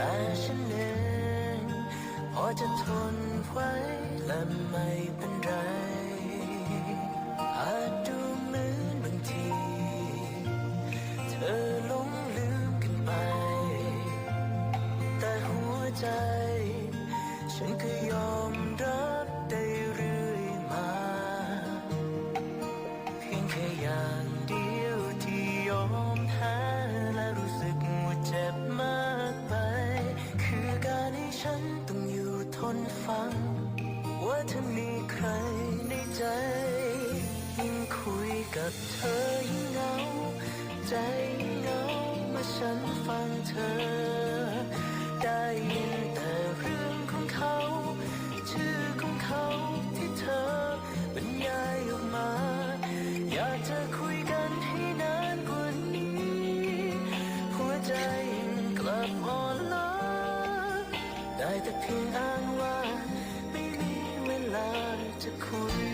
แต่ฉันเองพอจะทนไว้และไม่เป็นไร เธอ ได้ยินแต่เรื่องของเขา ชื่อของเขาที่เธอบรรยายออกมา อยากจะคุยกันให้นานกว่านี้ หัวใจยิ่งกลับอ่อนล้าได้แต่เพียงอ้างว่า ไม่มีเวลาจะคุย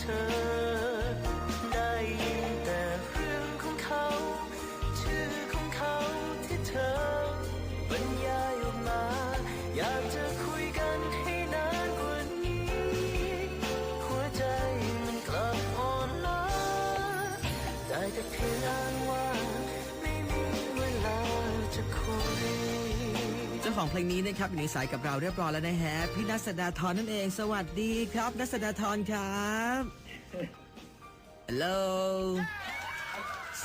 เธอ ได้ยินแต่เรื่องของเขา ชื่อของเขาที่เธอบรรยายออกมา อยากจะคุยกันให้นานกว่านี้ หัวใจมันกลับอ่อนล้าได้แต่เพียง จ้าของเพลงนี้นะครับอยู่ในสายกับเราเรียบร้อยแล้วนะฮะพี่นัสดาธรนั่นเอง สวัสดีครับนัสดาธรครับฮัลโหล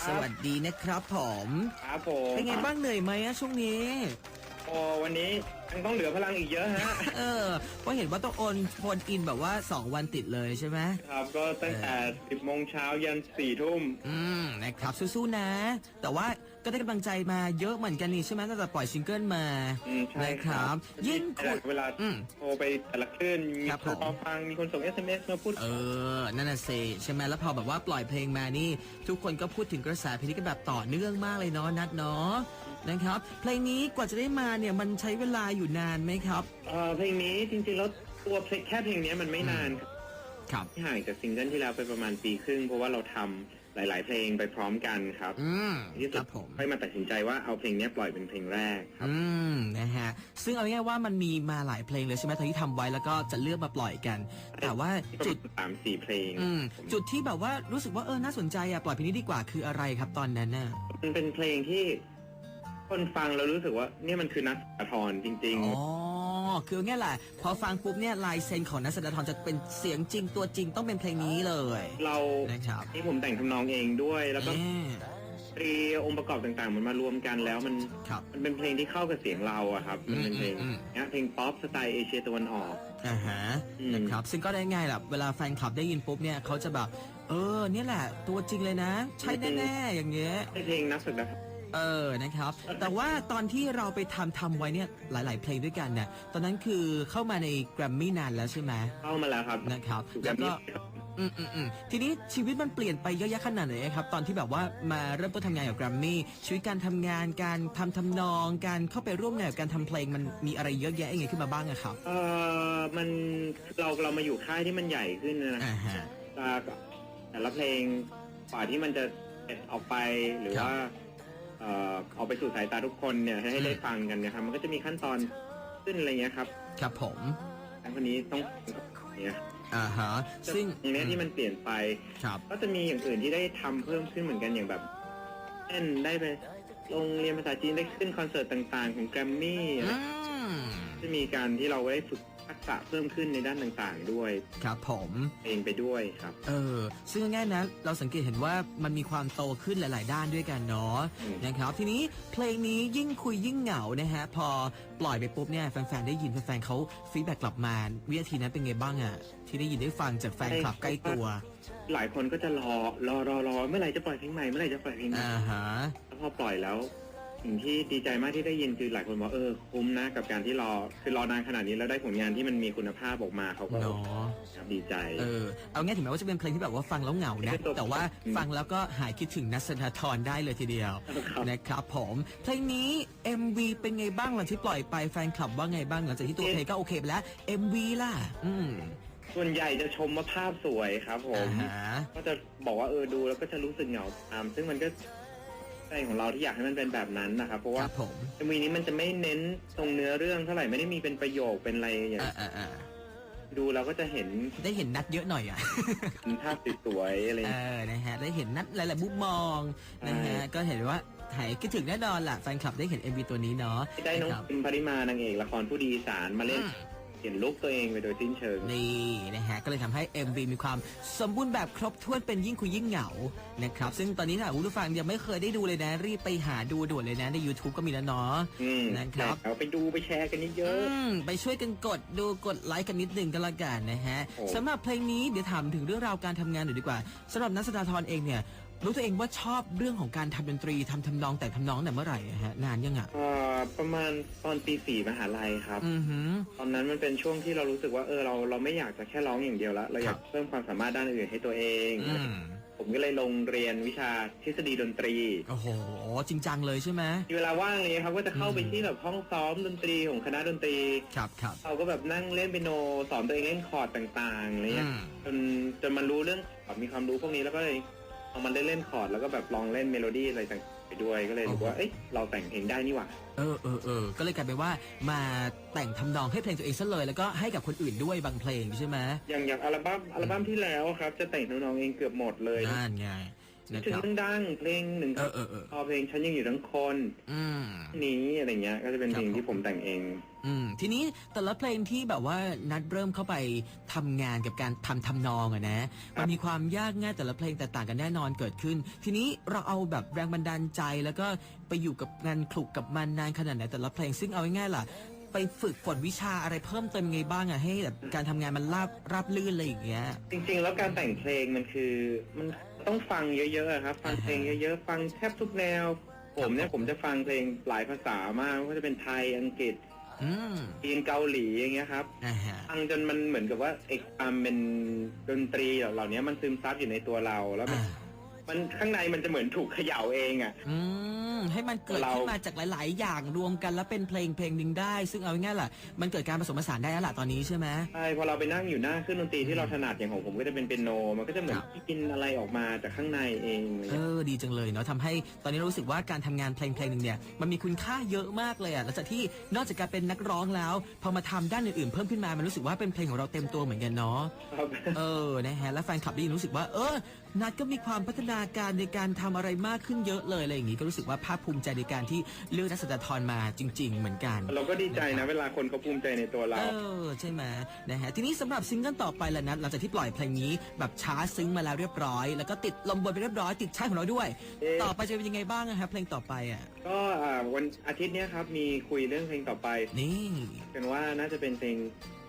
สวัสดีนะครับผมครับผมเป็นไงบ้างเหนื่อยไหมอะช่วงนี้โอ้วันนี้ยังต้องเหลือพลังอีกเยอะฮะเออเพราะเห็นว่าต้องโอนโฟนอินแบบว่า2วันติดเลยใช่ไหมครับก็ตั้งแต่สิบโมงเช้ายันสี่ทุ่มอืมนะครับสู้ๆนะ แต่ว่า ก็ได้กำลังใจมาเยอะเหมือนกันนี่ใช่ไหมตั้งแต่ปล่อยซิงเกิลมาอืมใช่นะครับ ยิ่งแต่คุย เวลาอืมโทรไปแต่ละคลื่นมีครับคนผมรอฟังมีคนส่ง SMS มาพูด เออ นั่นน่ะสิใช่ไหมแล้วพอแบบว่าปล่อยเพลงมานี่ ทุกคนก็พูดถึงกระแสเพลงนี้กันแบบต่อเนื่องมากเลยเนาะนัดเนาะนะครับ เพลงนี้กว่าจะได้มาเนี่ยมันใช้เวลาอยู่นานไหมครับ เอ่อเพลงนี้จริงๆแล้วตัวเพลงแค่เพลงนี้มันไม่นานครับครับ ห่างจากซิงเกิลที่แล้วไปประมาณปีครึ่งเพราะว่าเราทำ หลาย ๆ เพลงไปพร้อมกันครับอืมที่คสุรัดบผม ค่อยมาตัดสินใจว่าเอาเพลงนี้ปล่อยเป็นเพลงแรกครับ อืมนะฮะซึ่งเอาง่ายๆว่ามันมีมาหลายเพลงเลยใช่ไหมตอนที่ทำไว้แล้วก็จะเลือกมาปล่อยกัน แต่ว่าจุดสามสี่เพลง อืมจุดที่แบบว่ารู้สึกว่าเออน่าสนใจอะปล่อยเพลงนี้ดีกว่าคืออะไรครับตอนนั้นน่ะ มันเป็นเพลงที่คนฟังแล้วรู้สึกว่าเนี่ยมันคือนักสะทรจริง อ๋อ คือง่ายแหละ พอฟังปุ๊บเนี่ยลายเซ็นของนักแสดงทรจะเป็นเสียงจริงตัวจริงต้องเป็นเพลงนี้เลยๆเรานะครับที่ผมแต่งทำนองเองด้วยแล้วก็เอ๊ะ ตรีองค์ประกอบต่างๆ มันมารวมกันแล้วมันครับมันเป็นเพลงที่เข้ากับเสียงเราอะครับมันเป็นเพลงอืมอืม เนี้ยเพลงป๊อปสไตล์เอเชียตะวันออก อ่าฮะอืม นะครับซึ่งก็ได้ง่ายแหละเวลาแฟนคลับได้ยินปุ๊บเนี่ยเขาจะแบบ เออเนี่ยแหละ ตัวจริงเลยนะ ใช่แน่ๆอย่างเงี้ยให้เพลงนักแสดง เออนะครับ แต่ว่าตอนที่เราไปทำทำไว้เนี่ยหลาย ๆ เพลงด้วยกันเนี่ยตอนนั้นคือเข้ามาในแกรมมี่นานแล้วใช่ไหมเข้ามาแล้วครับนะครับถูแล้วก็บบนี้อืมอืมอืมทีนี้ชีวิตมันเปลี่ยนไปเยอะแยะขนาดไหนครับ ตอนที่แบบว่ามาเริ่มต้นทำงานกับแกรมมี่ชีวิตการทำงานการทำทำนอง การเข้าไปร่วมงานกับการทำเพลงมันมีอะไรเยอะแยะยังไงขึ้นมาบ้างอะครับเออมันเราเรามาอยู่ค่ายที่มันใหญ่ขึ้นนะอ่าฮะ แต่แต่ละเพลงกว่าที่มันจะเสร็จออกไปหรือครับ ว่า เอ่อเอาไปสู่สายตาทุกคนเนี่ยให้ให้อืมได้ฟังกันเนี่ยครับ มันก็จะมีขั้นตอนขึ้นอะไรเงี้ยครับครับผมทั้งคนนี้ต้องเนี่ยอ่าฮะซึ่งตรงเนี้ยที่มันเปลี่ยนไปครับ ก็จะมีอย่างอื่นที่ได้ทำเพิ่มขึ้นเหมือนกันอย่างแบบเช่นได้ไปลงเรียนภาษาจีนได้ขึ้นคอนเสิร์ตต่างๆ ของแกรมมี่อืมจะมีการที่เราได้ฝึกทัก ษะเพิ่มขึ้นในด้านต่างๆ ด้วย ครับผมเองไปด้วยครับ เออ ซึ่งง่ายๆนะ เราสังเกตเห็นว่ามันมีความโตขึ้นหลาย ๆ ด้านด้วยกันเนาะอืม นะครับ ทีนี้เพลงนี้ยิ่งคุยยิ่งเหงานะฮะ พอปล่อยไปปุ๊บเนี่ยแฟนๆได้ยินแฟนๆเขาฟีดแบ็กกลับมาวินาทีนั้นเป็นไงบ้างอะที่ได้ยินได้ฟังจากแฟนคลับใกล้ตัวหลายคนก็จะรอรอรอรอเมื่อไหร่จะปล่อยเพลงใหม่เมื่อไหร่จะปล่อยเพลงใหม่อ่าฮะ แล้วพอปล่อยแล้ว สิ่งที่ดีใจมากที่ได้ยินคือหลายคนบอกเออคุ้มนะกับการที่รอคือรอนานขนาดนี้แล้วได้ผลงานที่มันมีคุณภาพออกมาเขาก็เนาะครับดีใจเออเอาง่ายถึงแม้ว่าจะเป็นเพลงที่แบบว่าฟังแล้วเหงานะแต่ว่าฟังแล้วก็หายคิดถึงนัสนาทรได้เลยทีเดียวครับนะครับผมเพลงนี้ MV เป็นไงบ้างหลังที่ปล่อยไปแฟนคลับว่าไงบ้างหลังจากที่ตัวเพลงก็โอเคไปแล้ว MV ล่ะ อืมส่วนใหญ่จะชมว่าภาพสวยครับผมอ่าฮะก็จะบอกว่าเออดูแล้วก็จะรู้สึกเหงาตามซึ่งมันก็ ใจของเราที่อยากให้มันเป็นแบบนั้นนะครับ เพราะคว่ารับผมเอ็มวีนี้มันจะไม่เน้นตรงเนื้อเรื่องเท่าไหร่ไม่ได้มีเป็นประโยคเป็นอะไรอย่างอ่าอ่าอ่าดูเราก็จะเห็นได้เห็นนัดเยอะหน่อยอะภาพสวยๆอะไรอย่างเอเงี้ยอนะฮะได้เห็นนัดหลายๆมุมมองนะฮะใช่ก็เห็นว่าหายคิดถึงแน่นอนล่ะแฟนคลับได้เห็น MV ตัวนี้เนาะที่ได้น้องครับพิมพาริมานางเอกละครผู้ดีอีสารมาเล่นอืม เห็นลุกตัวเองไปโดยสิ้นเชิง นี่นะฮะก็เลยทำให้ MV มีความสมบูรณ์แบบครบถ้วนเป็นยิ่งคุยยิ่งเหงานะครับซึ่งตอนนี้ถ้าคุณผู้ฟังยังไม่เคยได้ดูเลยนะ รีบไปหาดูด่วนเลยนะใน YouTube ก็มีแล้วเนาะ อืมนะครับ เอาไปดูไปแชร์กันเยอือะมไปช่วยกันกดดูกดไลค์กันนิดนึงก็แล้วกันนะฮะโอ้ สำหรับเพลงนี้เดี๋ยวถามถึงเรื่องราวการทำงานหน่อยดีกว่าสำหรับนักแสดงทรเองเนี่ย รู้ตัวเองว่าชอบเรื่องของการทำดนตรีทำทำนองแต่งทำนองแต่เมื่อไหร่อะฮะนานยังอะๆเอ่อประมาณตอนปีสี่มหาลัยครับ อือหือ ตอนนั้นมันเป็นช่วงที่เรารู้สึกว่าเออเราเราไม่อยากจะแค่ร้องอย่างเดียวละเราอยากครับเพิ่มความสามารถด้านอื่นให้ตัวเอง อืมผมก็เลยลงเรียนวิชาทฤษฎีดนตรี โอ้โห จริงจังเลยใช่ไหม มีเวลาว่างเลยครับก็จะเข้าไปอืม ที่แบบห้องซ้อมดนตรีของคณะดนตรี ครับครับ เราก็แบบนั่งเล่นเปียโนสอนตัวเองเล่นคอร์ดต่างๆอะไรอืเงี้ยมจนจนมันรู้เรื่องคอร์ดมีความรู้พวกนี้แล้วก็เลย เอามันได้เล่นคอร์ดแล้วก็แบบลองเล่นเมโลดี้อะไรต่างๆไปด้วยก็เลยรู้ว่าเอ้ยเราแต่งเองได้นี่หว่าเออเออเออก็เลยกลายเป็นว่ามาแต่งทำนองให้เพลงตัวเองซะเลย แล้วก็ให้กับคนอื่นด้วยบางเพลงใช่ไหมอย่างอย่างอัลบั้มอัลบั้มที่แล้วครับ จะแต่งทำนองเองเกือบหมดเลยนั่นไงนะถึคงรับ เรื่องดังเพลงหนึ่งเออเออเออ พอเพลงฉันยังอยู่ทั้งคนอืม นี้อะไรเงี้ยก็จะเป็นเพลงครับที่ผมแต่งเอง อืมทีนี้แต่ละเพลงที่แบบว่านัดเริ่มเข้าไปทำงานกับการทำทำนองอะนะ มันมีความยากง่ายแต่ละเพลงแตกต่างกันแน่นอนเกิดขึ้น ทีนี้เราเอาแบบแรงบันดาลใจแล้วก็ไปอยู่กับงานคลุกกับมันนานขนาดไหนแต่ละเพลงซึ่งเอาง่ายๆล่ะ ไปฝึกฝนวิชาอะไรเพิ่มเติมไงบ้างอะให้แบบการทำงานมันราบราบลื่นอะไรอย่างเงี้ย จริงๆ แล้วการแต่งเพลงมันคือ มันต้องฟังเยอะๆอะครับ ฟังอ่าฮะเพลงเยอะๆ ฟังแทบทุกแนว ผมเนี่ยผมจะฟังเพลงหลายภาษามากไม่ว่าจะเป็นไทยอังกฤษ อืมจีนเกาหลีอย่างเงี้ยครับอ่าฮะ ฟังจนมันเหมือนกับว่าเอกความเป็นดนตรีเหล่านี้มันซึมซับอยู่ในตัวเราแล้วมันอ่า มันข้างในมันจะเหมือนถูกเขย่าเองอะ อืม ให้มันเกิดเรา ขึ้นมาจากหลาย ๆ อย่างรวมกันแล้วเป็นเพลงเพลงหนึ่งได้ ซึ่งเอาง่ายๆล่ะมันเกิดการผสมผสานได้แล้วล่ะตอนนี้ใช่ไหม ใช่พอเราไปนั่งอยู่หน้าเครื่องดนตรีที่เราถนัดอย่างของผมก็จะเป็นเปียโน มันก็จะเหมือนครับ กินอะไรออกมาจากข้างในเองอะไรเอเงี้ยอดีจังเลยเนาะทำให้ตอนนี้รู้สึกว่าการทำงานเพลงเพลงหนึ่งเนี่ยมันมีคุณค่าเยอะมากเลยอะหลังจากที่นอกจากการเป็นนักร้องแล้ว พอมาทำด้านอื่นๆเพิ่มขึ้นมามันรู้สึกว่าเป็นเพลงของเราเต็มตัวเหมือนกันเนาะ ครับ เออ นะฮะ แล้วแฟนคลับได้ยินรู้สึกว่า เออ นัดก็มีความพัฒนาการในการทำอะไรมากขึ้นเยอะเลย อะไรอย่างงี้ ก็รู้สึกว่าภาคภูมิใจในการที่เลือกนักแสดงทรมาจริง ๆ เหมือนกัน เราก็ดีใจนะ เวลาคนเขาภูมิใจในตัวเรา เออใช่ไหมนะฮะทีนี้สำหรับซิงเกิลต่อไปแล้วนะหลังจากที่ปล่อยเพลงนี้แบบช้าซึ้งมาแล้วเรียบร้อย แล้วก็ติดลมบนไปเรียบร้อยติดชาติของเราด้วยเอ๊ะต่อไปจะเป็นยังไงบ้างอะครับเพลงต่อไปอะก็อ่าวันอาทิตย์เนี้ยครับมีคุยเรื่องเพลงต่อไปนี่กันว่าน่าจะเป็นเพลง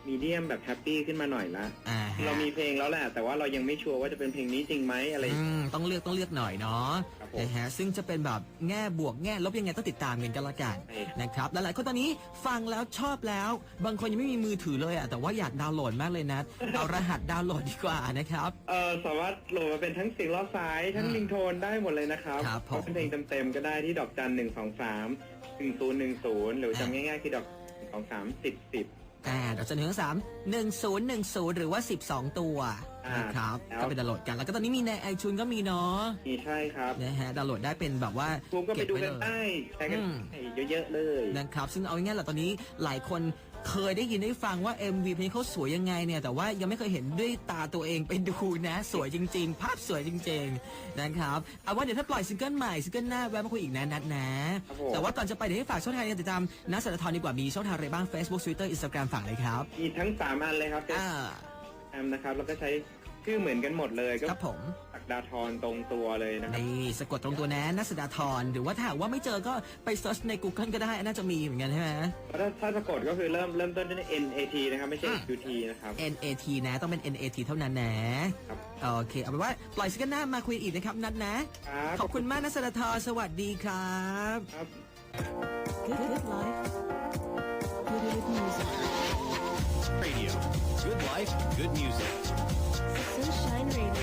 มีเดียมแบบแฮปปี้ขึ้นมาหน่อยละอ่าฮะเรามีเพลงแล้วแหละ แต่ว่าเรายังไม่ชัวร์ว่าจะเป็นเพลงนี้จริงไหมอะไรอืมต้องเลือกต้องเลือกหน่อยเนาะครับผมนะฮะซึ่งจะเป็นแบบแง่บวกแง่ลบยังไงต้องติดตามกันกันละกันใช่ครับ นะครับหลายๆคนตอนนี้ฟังแล้วชอบแล้ว บางคนยังไม่มีมือถือเลยอะแต่ว่าอยากดาวน์โหลดมากเลยนะ เอารหัสดาวน์โหลดดีกว่านะครับ เออสามารถโหลดมาเป็นทั้งเสียงล้อสายทั้งอืมลิงโทนได้หมดเลยนะครับครับผมเป็นเพลงเต็มๆก็ได้ที่ดอกจันหนึ่งสองสามหนึ่งศูนย์หนึ่งศูนย์หรือจำง่ายๆคือดอกสองสามสิบสิบ อ่าดอกจันหนึ่งสามหนึ่งศูนย์หนึ่งศูนย์หรือว่าสิบสองตัวอ่านนะครับ แล้ว ก็ไปดาวน์โหลดกัน แล้วก็ตอนนี้มีในไอจูนก็มีเนาะมีใช่ครับนะฮะดาวน์โหลดได้เป็นแบบว่าภูมิก็ไปเก็บดูไว้กันเลยได้แชร์กันอืมให้เยอะๆเลย นะครับ ซึ่งเอาง่ายๆแหละตอนนี้หลายคน เคยได้ยินได้ฟังว่า MV เพลงเขาสวยยังไงเนี่ย แต่ว่ายังไม่เคยเห็นด้วยตาตัวเองไปดูนะ สวยจริง ๆ ภาพสวยจริง ๆ นะครับ เอาว่าเดี๋ยวถ้าปล่อยซิงเกิลใหม่ซิงเกิลหน้าแวะมาคุยอีกนะนัดนะ ครับผม แต่ว่าก่อนจะไปเดี๋ยวให้ฝากช่องทางการติดตามนัทสัตทรดีกว่ามีช่องทางอะไรบ้าง Facebook Twitter Instagram ฝากเลยครับมีทั้งสามอันเลยครับอ่า แอมนะครับ แล้วก็ใช้ ชื่อเหมือนกันหมดเลยก็ครับผม ศักดาธรตรงตัวเลยนะครับ นี่สะกดตรงตัวนะนัสดาธรหรือว่าถ้าหากว่าไม่เจอก็ไปเซิร์ชใน Google ก็ได้น่าจะมีเหมือนกันใช่ไหม ถ้าถ้าสะกดก็คือเริ่มเริ่มต้นด้วย N A T นะครับ ไม่ใช่อะ U T นะครับ N A T นะ ต้องเป็น N A T เท่านั้นนะครับ โอเค เอาเป็นว่าปล่อยซิงเกิลหน้ามาคุยอีกนะครับ นัดนะ ครับขอบคุณมากนัสดาธรสวัสดีครับ ครับ Good, good life. Good, good music. Radio. Good life, good music. Sunshine Radio.